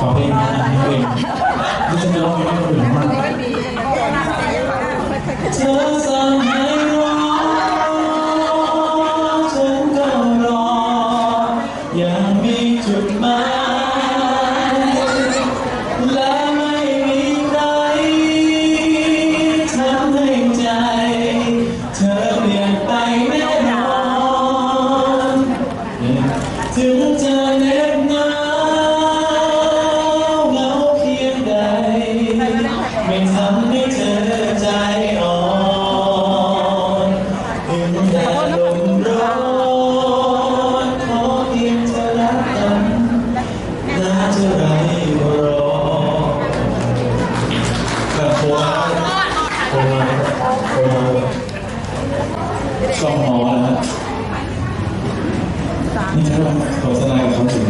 ขอเพลงนะเพลงที่จะร้องเพลงให้คนอื่นฟังเธอสั่งให้รอฉันก็รอ ยังมีจุดหมายและไม่มีใครทำให้ใจ เธอเปลี่ยนไปแน่นอนถึงจะ ช่องหอนะฮะนี่ถ้าเราโฆษณากับเขาถึง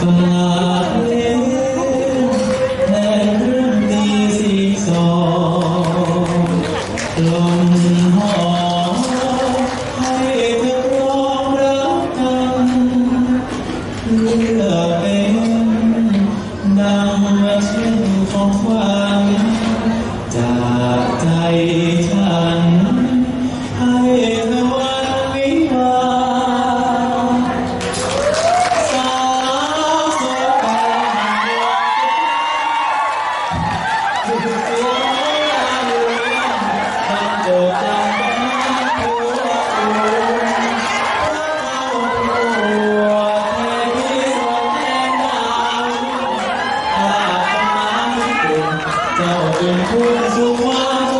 ฝากเลี้ยงแทนเครื่องตีสีสองลมหอมให้เธอรองรับกันเลือกเป็นดังมาเช่นของขวัญจากใจ เจ้าเป็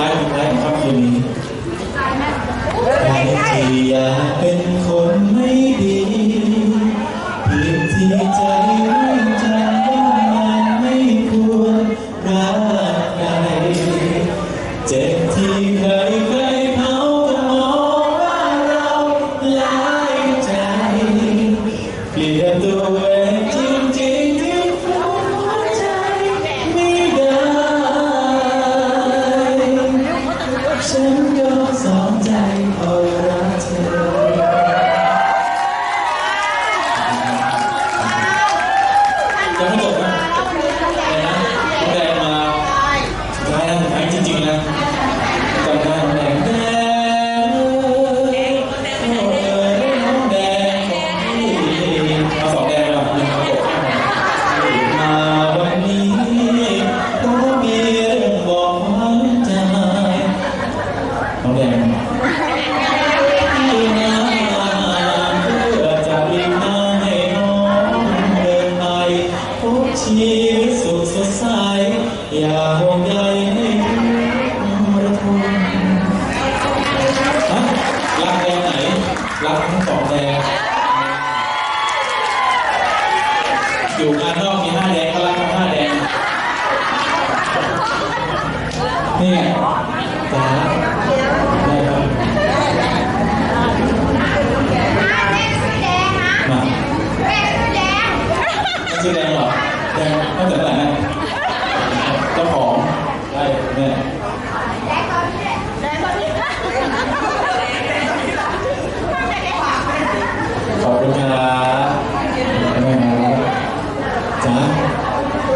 ท้ายสุดท้ายของค่ำคืนนี้ใครที่อยากเป็นคนไม่ดีเพียงที่ใจไม่จำว่ามันไม่ควรรักใครเจ็บที่เคยเคยเขาก็มองว่าเราหลายใจเปลี่ยนตัว ชีวิตสุขสดใสอย่าห่วงใยให้ระทมฮะรักแดงไหน รักทั้งสองแดงอยู่งานนอกมีห้าแดงก็รักทั้งห้าแดงนี่ไงจ้า ชื่อแดงเหรอแดงตั้งแต่เมื่อไหร่นะเจ้าของได้แม่